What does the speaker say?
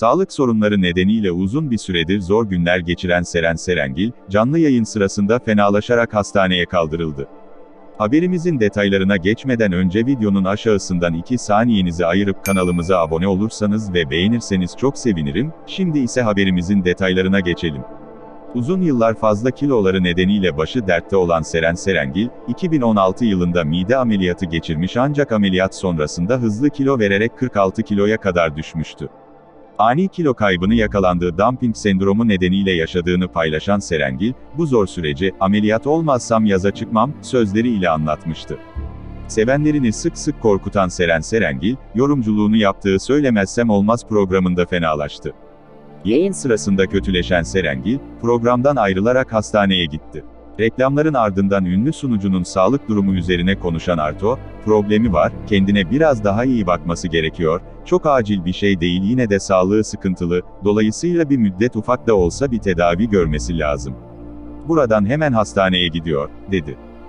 Sağlık sorunları nedeniyle uzun bir süredir zor günler geçiren Seren Serengil, canlı yayın sırasında fenalaşarak hastaneye kaldırıldı. Haberimizin detaylarına geçmeden önce videonun aşağısından 2 saniyenizi ayırıp kanalımıza abone olursanız ve beğenirseniz çok sevinirim, şimdi ise haberimizin detaylarına geçelim. Uzun yıllar fazla kiloları nedeniyle başı dertte olan Seren Serengil, 2016 yılında mide ameliyatı geçirmiş ancak ameliyat sonrasında hızlı kilo vererek 46 kiloya kadar düşmüştü. Ani kilo kaybını yakalandığı dumping sendromu nedeniyle yaşadığını paylaşan Serengil, bu zor süreci, ameliyat olmazsam yaza çıkmam, sözleriyle anlatmıştı. Sevenlerini sık sık korkutan Seren Serengil, yorumculuğunu yaptığı Söylemezsem Olmaz programında fenalaştı. Yayın sırasında kötüleşen Serengil, programdan ayrılarak hastaneye gitti. Reklamların ardından ünlü sunucunun sağlık durumu üzerine konuşan Arto, problemi var, kendine biraz daha iyi bakması gerekiyor, çok acil bir şey değil yine de sağlığı sıkıntılı, dolayısıyla bir müddet ufak da olsa bir tedavi görmesi lazım. Buradan hemen hastaneye gidiyor, dedi.